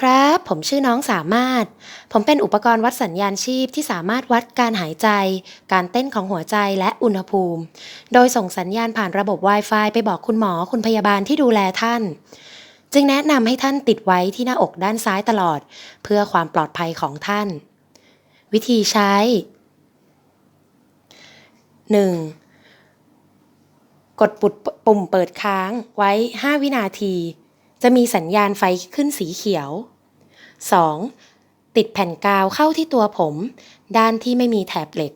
ครับ ผมชื่อน้องสามารถ ผมเป็นอุปกรณ์วัดสัญญาณชีพที่สามารถวัดการหายใจ การเต้นของหัวใจและอุณหภูมิ โดยส่งสัญญาณผ่านระบบ Wi-Fi ไปบอกคุณหมอคุณพยาบาลที่ดูแลท่าน จึงแนะนำให้ท่านติดไว้ที่หน้าอกด้านซ้ายตลอด เพื่อความปลอดภัยของท่าน วิธีใช้ 1. กดปุดปุ่มเปิดค้างไว้ 5 วินาที จะมีสัญญาณไฟขึ้นสีเขียว 2. ติดแผ่นกาวเข้าที่ตัวผม ด้านที่ไม่มีแถบเหล็ก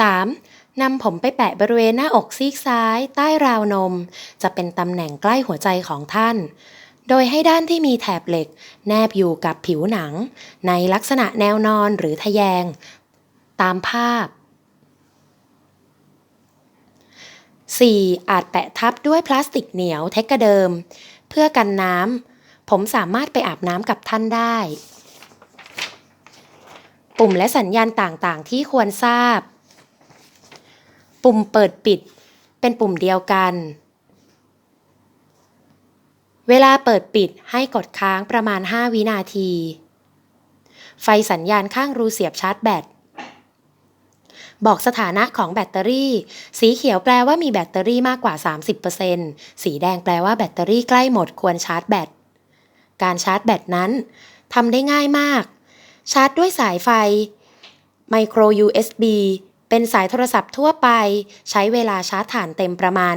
3. นำผมไปแปะบริเวณหน้าอกซีกซ้าย ใต้ราวนม จะเป็นตำแหน่งใกล้หัวใจของท่าน โดยให้ด้านที่มีแถบเหล็ก แนบอยู่กับผิวหนัง ในลักษณะแนวนอนหรือทะแยง ตามภาพ 4. อาจแปะทับด้วยพลาสติกเหนียวเทกกระเดิม เพื่อกันน้ำ ผมสามารถไปอาบน้ำกับท่านได้ ปุ่มและสัญญาณต่างๆ ที่ควรทราบ ปุ่มเปิดปิด เป็นปุ่มเดียวกัน เวลาเปิดปิดให้กดค้างประมาณ 5 วินาที ไฟสัญญาณข้างรูเสียบชาร์จแบต บอกสถานะของแบตเตอรี่ สีเขียวแปลว่ามีแบตเตอรี่มากกว่า 30%สีแดงแปลว่าแบตเตอรี่ใกล้หมดควรชาร์จแบต การชาร์จแบตนั้นทำได้ง่ายมาก ชาร์จด้วยสายไฟ Micro USB เป็นสายโทรศัพท์ทั่วไป ใช้เวลาชาร์จถ่านเต็มประมาณ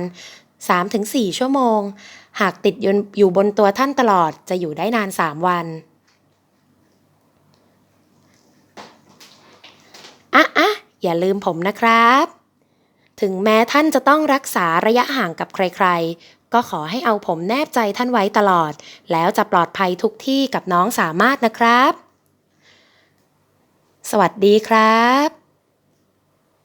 3-4 ชั่วโมง หากติดอยู่บนตัวท่านตลอดจะอยู่ได้นาน 3 วันอะอะอย่าลืมผมนะครับ ถึงแม้ท่านจะต้องรักษาระยะห่างกับใครๆ ก็ขอให้เอาผมแนบใจท่านไว้ตลอด แล้วจะปลอดภัยทุกที่กับน้องสามารถนะครับ สวัสดีครับ